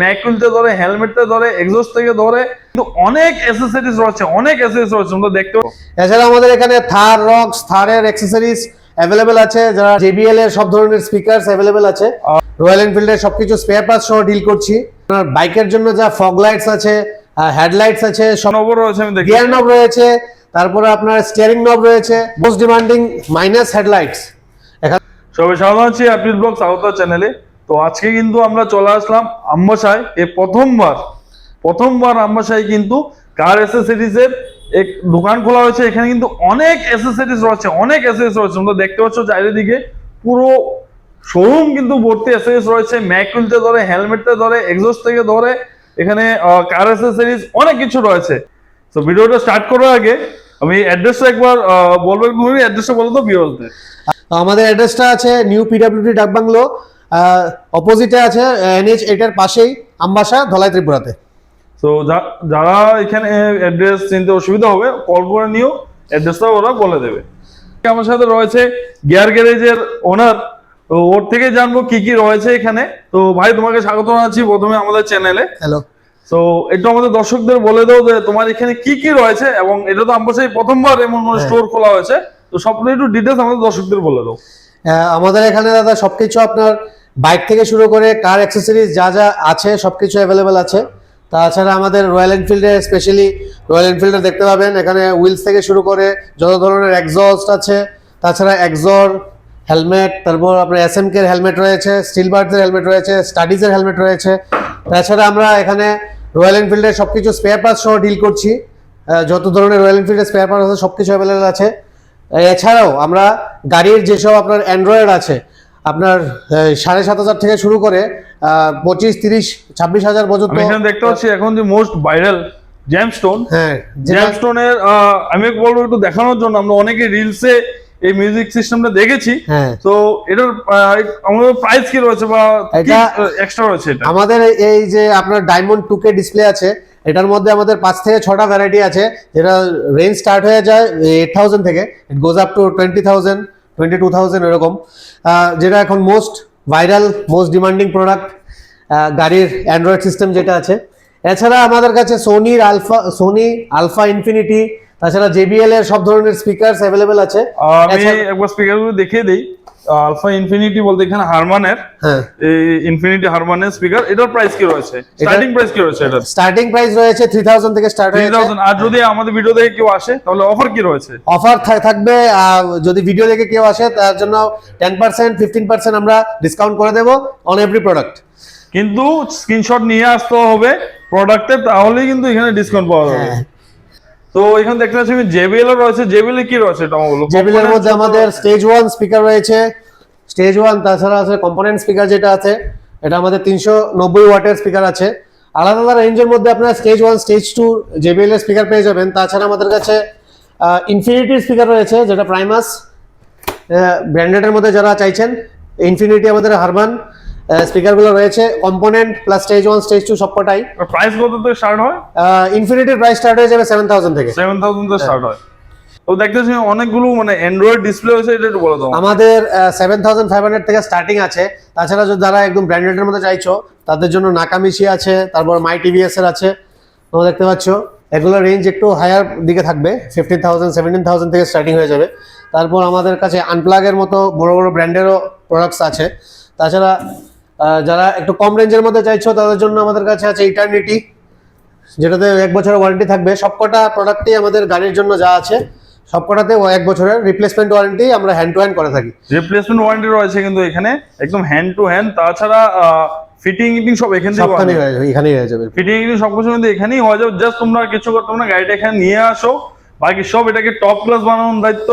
ম্যাকুলতে ধরে হেলমেটতে ধরে এক্সস্ট থেকে ধরে কিন্তু অনেক অ্যাসেসরিজ রয়েছে অনেক অ্যাসেসরিজ রয়েছে তোমরা দেখতে এছাড়া আমাদের এখানে থার রক্স থারের অ্যাক্সেসরিজ অ্যাভেলেবেল আছে যারা জেবিএল এর সব ধরনের স্পিকারস অ্যাভেলেবেল আছে। রয়্যাল এনফিল্ডের সবকিছু স্পেয়ার পার্টস সহ ডিল করছি। আপনার বাইকের জন্য যা ফগ লাইটস আছে হেডলাইটস আছে সব নব রয়েছে আমি দেখি গিয়ার নব রয়েছে তারপরে আপনার স্টিয়ারিং নব রয়েছে মোস্ট ডিমান্ডিং মাইনাস হেডলাইটস এখানে সবাই স্বাগত আছি অ্যাপিল ব্লগ স্বাগত চ্যানেলে তো আজকে কিন্তু আমরা চলে আসলাম আম্বাসায়। এ প্রথমবার প্রথমবার আম্বাসায় কিন্তু কার অ্যাসেসরিজের এক দোকান খোলা হয়েছে। এখানে কিন্তু অনেক অ্যাসেসরিজ রয়েছে অনেক অ্যাসেসরিজ রয়েছে। তোমরা দেখতে পাচ্ছ চারিদিকে পুরো শোরুম কিন্তু ভর্তি অ্যাসেসরিজ রয়েছে। ম্যাকুলতে ধরে হেলমেটতে ধরে এক্সস্ট থেকে ধরে এখানে কার অ্যাসেসরিজ অনেক কিছু রয়েছে। তো ভিডিওটা স্টার্ট করার আগে আমি অ্যাড্রেসটা একবার আহ, বলব একটু অ্যাড্রেসটা বলো তো ভিউয়ারদের আমাদের অ্যাড্রেসটা আছে নিউ পিডাব্লিউডি ডাকবাংলো। অপোজিটে আছে এনএইচ এইটার পাশেই আমবাসা ধলাই ত্রিপুরাতে। তো যারা এখানে অ্যাড্রেস চিনতে অসুবিধা হবে কল করে নিও অ্যাড্রেসটা ওরা বলে দেবে। আমার সাথে রয়েছে গিয়ার গ্যারেজের ওনার তো ওর থেকে জানব কি কি রয়েছে এখানে। তো ভাই তোমাকে স্বাগত জানাচ্ছি প্রথমে আমাদের চ্যানেলে হ্যালো তো একটু আমাদের দর্শকদের বলে দাও যে তোমার এখানে কি কি রয়েছে এবং এটা তো আমার সেই প্রথমবার এমন স্টোর খোলা হয়েছে। তো সবগুলো একটু ডিটেলস আমাদের দর্শকদের বলে দাও। আমাদের এখানে দাদা সবকিছু আপনার বাইক থেকে শুরু করে কার অ্যাক্সেসরিজ যা যা আছে সব কিছু অ্যাভেলেবেল আছে। তাছাড়া আমাদের রয়্যাল এনফিল্ডে স্পেশালি রয়্যাল এনফিল্ডে দেখতে পাবেন, এখানে হুইলস থেকে শুরু করে যত ধরনের এক্সস্ট আছে। তাছাড়া এক্সর হেলমেট তারপর আপনার এস এম কের হেলমেট রয়েছে স্টিল বার্ডসের হেলমেট রয়েছে স্টাডিজের হেলমেট রয়েছে। তাছাড়া আমরা এখানে রয়্যাল এনফিল্ডের সব কিছু স্পেয়ার পার্টস সহ ডিল করছি। যত ধরনের রয়্যাল এনফিল্ডের স্পেয়ার পার্টস আছে সব কিছু অ্যাভেলেবেল আছে। এছাড়াও আমরা গাড়ির যেসব আপনার অ্যান্ড্রয়েড আছে আপনার সাড়ে সাত হাজার থেকে শুরু করে পঁচিশ তিরিশ ছাব্বিশ হাজার পর্যন্ত এখানে দেখতে পাচ্ছি এখন যে মোস্ট ভাইরাল জ্যামস্টোন হ্যাঁ জ্যামস্টোনের আমি বলব একটু দেখানোর জন্য আমরা অনেকে রিলসে এই মিউজিক সিস্টেমটা দেখেছি। হ্যাঁ। তো এটার আমাদের প্রাইস কি রয়েছে বা এটা- এক্সট্রা রয়েছে এটা? আমাদের এই যে আপনার ডায়মন্ড টু কে ডিসপ্লে আছে এটার মধ্যে আমাদের পাঁচ থেকে ছটা ভ্যারাইটি আছে যেটা রেঞ্জ স্টার্ট হয়ে যায় এইট থাউজেন্ড থেকে it goes up to twenty thousand twenty two thousand এরকম যেটা এখন most viral most demanding product গাড়ির অ্যান্ড্রয়েড সিস্টেম যেটা আছে। এছাড়া আমাদের কাছে সোনির আলফা সোনি আলফা ইনফিনিটি তাছাড়া জেবিএল এর সব ধরনের স্পিকার অ্যাভেলেবেল আছে। আমি একবার স্পিকারগুলো দেখিয়ে দিই। আলফা ইনফিনিটি বলতে এখানে হারমানের হ্যাঁ। এই ইনফিনিটি হারমানের স্পিকার এটার প্রাইস কি রয়েছে? স্টার্টিং প্রাইস কি রয়েছে এটা স্টার্টিং প্রাইস রয়েছে থ্রি থাউজেন্ড থেকে স্টার্ট হয়েছে। থাউজেন্ড আর যদি আমাদের ভিডিও দেখে কেউ আসে তাহলে অফার কি রয়েছে? অফার থাকবে যদি ভিডিও দেখে কেউ আসে তার জন্য টেন পার্সেন্ট ফিফটিন পার্সেন্ট আমরা ডিসকাউন্ট করে দেবো অন এভরি প্রোডাক্ট কিন্তু স্ক্রিনশট নিয়ে আসতে হবে প্রোডাক্টের তাহলেই কিন্তু এখানে ডিসকাউন্ট পাওয়া যাবে। হ্যাঁ। তো এখানে দেখতে পাচ্ছি জেবিএল রয়েছে। জেবিএল কি রয়েছে আমার বলো জেবিলের মধ্যে আমাদের স্টেজ ওয়ান স্পিকার রয়েছে। স্টেজ ওয়ান তাছাড়া আছে কম্পোনেন্ট স্পিকার যেটা আছে, এটা আমাদের তিনশো নব্বই ওয়াটের স্পিকার আছে। আলাদা আলাদা রেঞ্জের মধ্যে আপনারা stage one stage two JBL এর স্পিকার পেয়ে যাবেন। তাছাড়া আমাদের কাছে ইনফিনিটি স্পিকার রয়েছে, যেটা প্রাইমাস ব্র্যান্ডেডের মধ্যে যারা চাইছেন ইনফিনিটি আমাদের হারমান স্পিকারগুলো রয়েছে। Component plus stage one stage two সবকটাই। প্রাইস কত থেকে স্টার্ট হয়? ইনফিনিটির প্রাইস স্টার্ট হয়ে যাবে সেভেন থাউজেন্ড থেকে। সেভেন থাউজেন্ড থেকে স্টার্ট হয়। তো দেখতেছি অনেকগুলো মানে অ্যান্ড্রয়েড ডিসপ্লে হয়েছে এটা একটু বলে দাও। আমাদের সেভেন থাউজেন্ড ফাইভ হান্ড্রেড থেকে স্টার্টিং আছে। তাছাড়া যদি যারা একদম ব্র্যান্ডেডের মধ্যে চাইছো তাদের জন্য নাকামিশি আছে তারপর মাই টিভিএস এর আছে। তোমরা দেখতে পাচ্ছ এগুলোর রেঞ্জ একটু হায়ার দিকে থাকবে ফিফটিন থাউজেন্ড সেভেন্টিন থাউজেন্ড থেকে স্টার্টিং হয়ে যাবে। তারপর আমাদের কাছে আনপ্লাগের মতো বড় বড় ব্র্যান্ডেরও প্রোডাক্টস আছে। তাছাড়া যারা একটু কম রেঞ্জের মধ্যে চাইছো তাদের জন্য আমাদের কাছে আছে ইটার্নিটি যেটাতে এক বছরের ওয়ারেন্টি থাকবে। সবকটা প্রোডাক্টই আমাদের গাড়ির জন্য যা আছে সবকটাতে এক বছরের রিপ্লেসমেন্ট ওয়ারেন্টি আমরা হ্যান্ড টু হ্যান্ড করে থাকি। রিপ্লেসমেন্ট ওয়ারেন্টি রয়েছে কিন্তু এখানে একদম হ্যান্ড টু হ্যান্ড তাছাড়া ফিটিং ইটিং সব এখান থেকে হয়ে এখানেই হয়ে যাবে। ফিটিং ইটিং সব কিছু কিন্তু এখানেই হয়ে যাবে। জাস্ট তোমরা কিছু করতে না গাড়িটা এখানে নিয়ে আসো। বাকি সব এটাকে টপ ক্লাস বানানোর দায়িত্ব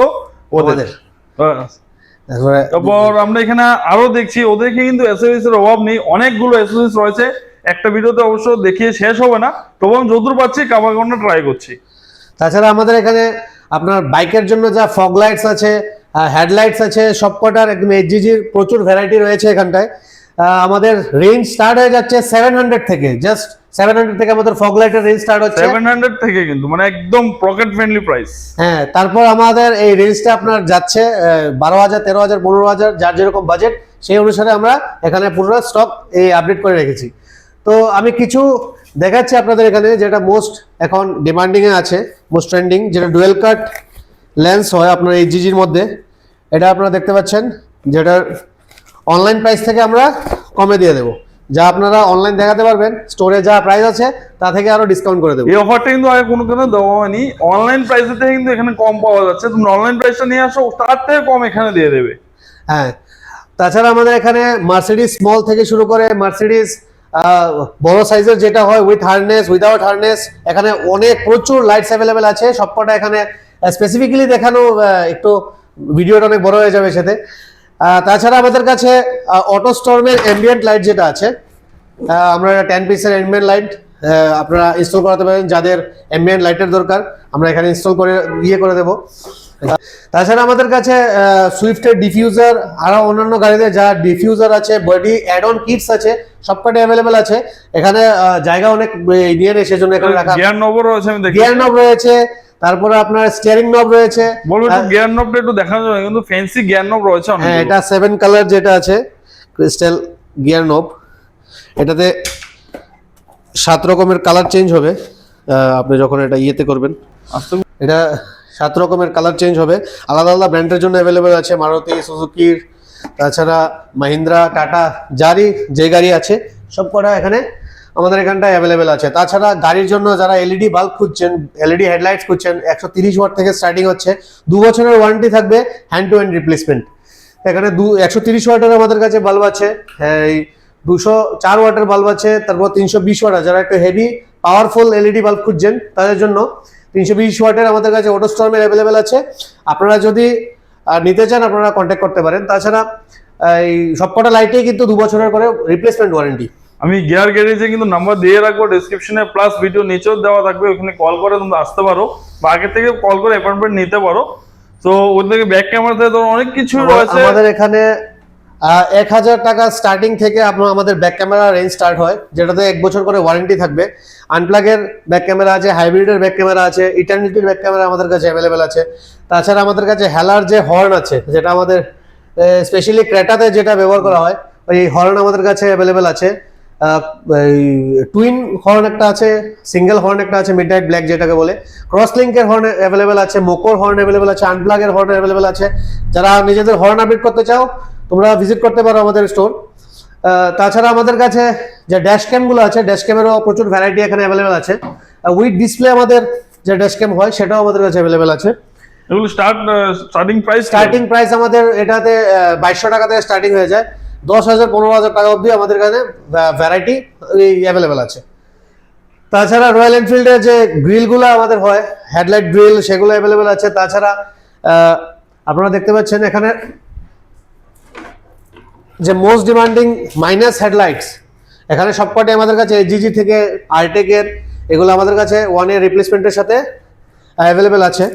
ওদের। তারপরে আমরা এখানে আরও দেখছি ওদেরকে কিন্তু এর অভাব নেই অনেকগুলো এসএসএস রয়েছে। একটা ভিডিওতে অবশ্য দেখিয়ে শেষ হবে না। তবু আমি যতদূর পাচ্ছি করার ট্রাই করছি। তাছাড়া আমাদের এখানে আপনার বাইকের জন্য যা ফগ লাইটস আছে হেডলাইটস আছে সবকটার একদম এইচজিজির প্রচুর ভ্যারাইটি রয়েছে এখানটায়। আমাদের রেঞ্জ স্টার্ট হয়ে যাচ্ছে সেভেন হান্ড্রেড থেকে জাস্ট সেভেন হান্ড্রেড থেকে আমাদের ফগ লাইটের রেঞ্জ স্টার্ট হচ্ছে। সেভেন হান্ড্রেড থেকে কিন্তু মানে একদম পকেট ফ্রেন্ডলি প্রাইস হ্যাঁ তারপর আমাদের এই রেঞ্জটা আপনার যাচ্ছে বারো হাজার তেরো হাজার পনেরো হাজার যার যেরকম বাজেট সেই অনুসারে আমরা এখানে পুরো স্টক এই আপডেট করে রেখেছি। তো আমি কিছু দেখাচ্ছি আপনাদের এখানে যেটা মোস্ট এখন ডিমান্ডিং এ আছে মোস্ট ট্রেন্ডিং যেটা ডুয়েল কাট লেন্স হয় আপনার এই জিজির মধ্যে। এটা আপনারা দেখতে পাচ্ছেন যেটার অনলাইন প্রাইস থেকে আমরা কমে দিয়ে দেবো। যা আপনারা অনলাইন দেখাতে পারবেন স্টোরে যা প্রাইস আছে তা থেকে আরও ডিসকাউন্ট করে দেবো। এই অফারটা কিন্তু আগে কোনো কোনো দেওয়া হয়নি। অনলাইন প্রাইসের থেকে কিন্তু এখানে কম পাওয়া যাচ্ছে। তুমি অনলাইন প্রাইসটা নিয়ে আসো তার থেকে কম এখানে দিয়ে দেবে। হ্যাঁ তাছাড়া আমাদের এখানে মার্সিডিজ স্মল থেকে শুরু করে মার্সিডিজ বড় সাইজের যেটা হয় উইথ হার্নেস উইদাউট হার্নেস এখানে অনেক প্রচুর লাইটস অ্যাভেলেবেল আছে। সবকটা এখানে স্পেসিফিক্যালি দেখানো একটু ভিডিওটা অনেক বড় হয়ে যাবে সাথে তাছাড়া আমাদের কাছে অটো স্টর্মের অ্যাম্বিয়েন্ট লাইট যেটা আছে আমরা টেন পিসের অ্যাম্বিয়েন্ট লাইট আপনারা ইনস্টল করাতে পারেন যাদের অ্যাম্বিয়েন্ট লাইটের দরকার আমরা এখানে ইনস্টল করে ইয়ে করে দেবো। তাছাড়া আমাদের কাছে সুইফটের ডিফিউজার আরও অন্যান্য গাড়িতে যা ডিফিউজার আছে বডি অ্যাড অন কিটস আছে সবকটাই অ্যাভেলেবেল আছে। এখানে জায়গা অনেক নিয়ে নেই সেজন্য এখানে রাখা গিয়ার নবও রয়েছে গিয়ার নব রয়েছে তারপরে আপনার স্টিয়ারিং নব রয়েছে। বলব একটু গিয়ার নবটা একটু দেখানো যাবে কিন্তু ফ্যান্সি গিয়ার নব রয়েছে হ্যাঁ এটা সেভেন কালার যেটা আছে ক্রিস্টাল গিয়ার নব এটাতে সাত রকমের কালার চেঞ্জ হবে। আপনি যখন এটা ইয়েতে করবেন এটা সাত রকমের কালার চেঞ্জ হবে। আলাদা আলাদা ব্র্যান্ডের জন্য অ্যাভেলেবেল আছে মারুতি সুজুকির তাছাড়া মাহিন্দ্রা টাটা যারই যে গাড়ি আছে সব কটা এখানে আমাদের এখানটায় অ্যাভেলেবেল আছে। তাছাড়া গাড়ির জন্য যারা এলইডি বাল্ব খুঁজছেন এলইডি হেডলাইটস খুঁজছেন, একশো তিরিশ ওয়াট থেকে স্টার্টিং হচ্ছে, দু বছরের ওয়ারেন্টি থাকবে হ্যান্ড টু হ্যান্ড রিপ্লেসমেন্ট এখানে দু, একশো তিরিশ ওয়াটের আমাদের কাছে বাল্ব আছে, এই দুশো চার ওয়াটের বাল্ব আছে, তারপর তিনশো বিশ ওয়াট যারা একটু হেভি পাওয়ারফুল এলইডি বাল্ব খুঁজছেন, তাদের জন্য তিনশো বিশ ওয়াটের আমাদের কাছে অটো স্টর্মের অ্যাভেলেবেল আছে। আপনারা যদি নিতে চান, আপনারা কন্ট্যাক্ট করতে পারেন। তাছাড়া, এই সবকটা লাইটেই কিন্তু দু বছরের করে রিপ্লেসমেন্ট ওয়ারেন্টি আমি গিয়ার গ্যারেজে কিন্তু নাম্বার দিয়ে রাখব ডিসক্রিপশনে প্লাস ভিডিও নিচেও দেওয়া থাকবে ওখানে কল করে তোমরা আসতে পারো বা আগে থেকে কল করে অ্যাপয়েন্টমেন্ট নিতে পারো। তো ওর থেকে ব্যাক ক্যামেরা থেকে তোমার অনেক কিছু রয়েছে। আমাদের এখানে এক হাজার টাকা স্টার্টিং থেকে আপনার আমাদের ব্যাক ক্যামেরা রেঞ্জ স্টার্ট হয় যেটাতে এক বছর করে ওয়ারেন্টি থাকবে। আনপ্লাগের ব্যাক ক্যামেরা আছে হাইব্রিডের ব্যাক ক্যামেরা আছে ইটার্নিটির ব্যাক ক্যামেরা আমাদের কাছে অ্যাভেলেবেল আছে। তাছাড়া আমাদের কাছে হেলার যে হর্ন আছে যেটা আমাদের স্পেশালি ক্রেটাতে যেটা ব্যবহার করা হয় ওই হর্ন আমাদের কাছে অ্যাভেলেবেল আছে। টুইন হর্ন একটা আছে সিঙ্গেল হর্ন একটা আছে মিড নাইট ব্ল্যাক যেটাকে বলে। ক্রস লিঙ্কের হর্ন অ্যাভেলেবেল আছে মোকোর হর্ন অ্যাভেলেবেল আছে আনপ্লাগের হর্ন অ্যাভেলেবেল আছে। যারা নিজেদের হর্ন আপডেট করতে চাও তোমরা ভিজিট করতে পারো আমাদের স্টোর তাছাড়া আমাদের কাছে যে ড্যাশ ক্যামগুলো আছে ড্যাশ ক্যামেরও প্রচুর ভ্যারাইটি এখানে অ্যাভেলেবেল আছে। উইথ ডিসপ্লে আমাদের যে ড্যাশ ক্যাম হয় সেটাও আমাদের কাছে অ্যাভেলেবেল আছে। এগুলো start starting price starting price আমাদের এটাতে বাইশশো টাকা থেকে স্টার্টিং হয়ে যায়। দশ হাজার, পনেরো হাজার টাকা অবধি আমাদের কাছে ভ্যারাইটি অ্যাভেলেবেল আছে। তাছাড়া রয়্যাল এনফিল্ডের যে গ্রিলগুলো আমাদের হয় হেডলাইট গ্রিল সেগুলো অ্যাভেলেবেল আছে। তাছাড়া আপনারা দেখতে পাচ্ছেন এখানে যে মোস্ট ডিমান্ডিং মাইনাস হেডলাইটস এখানে সবকটাই আমাদের কাছে জিজি থেকে আরটেকের এগুলো আমাদের কাছে ওয়ান ইয়ার রিপ্লেসমেন্টের সাথে অ্যাভেলেবেল আছে।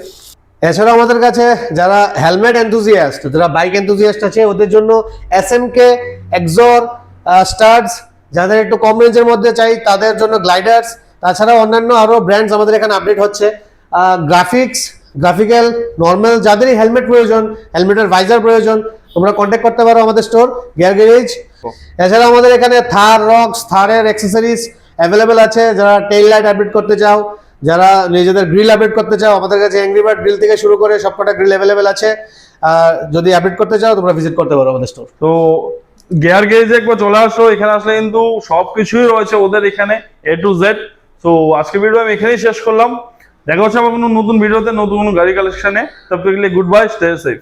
এছাড়াও আমাদের কাছে যারা হেলমেট এনথুজিয়াস্ট যারা বাইক এনথুজিয়াস্ট আছে, ওদের জন্য S M K Axor stars যাদের একটু কম রেঞ্জের মধ্যে চাই, তাদের জন্য গ্লাইডার্স তাছাড়া অন্যান্য আরও ব্র্যান্ডস আমাদের এখানে আপডেট হচ্ছে। গ্রাফিক্স গ্রাফিক্যাল নর্মাল যাদেরই হেলমেট প্রয়োজন হেলমেটের ভাইজার প্রয়োজন, তোমরা কন্ট্যাক্ট করতে পারো আমাদের স্টোর গিয়ার গ্যারেজ এছাড়া আমাদের এখানে থার রক্স থারের অ্যাক্সেসরিজ অ্যাভেলেবেল আছে, যারা টেইল লাইট আপডেট করতে চাও যারা নিজেদের গ্রিল আপডেট করতে চাও, আমাদের কাছে অ্যাংরি বার্ড গ্রিল থেকে শুরু করে সবকটা গ্রিল অ্যাভেলেবেল আছে। যদি আপডেট করতে চাও, তোমরা ভিজিট করতে পারো আমাদের স্টোর তো গিয়ার গেজ একবার চলে আসো, এখানে আসলে কিন্তু সবকিছুই রয়েছে ওদের এখানে এ টু জেড তো আজকে ভিডিও আমি এখানেই শেষ করলাম। দেখা হচ্ছে আমার কোনো নতুন ভিডিওতে নতুন কোনো গাড়ি কালেকশানে তবে গুড বাই স্টে সেফ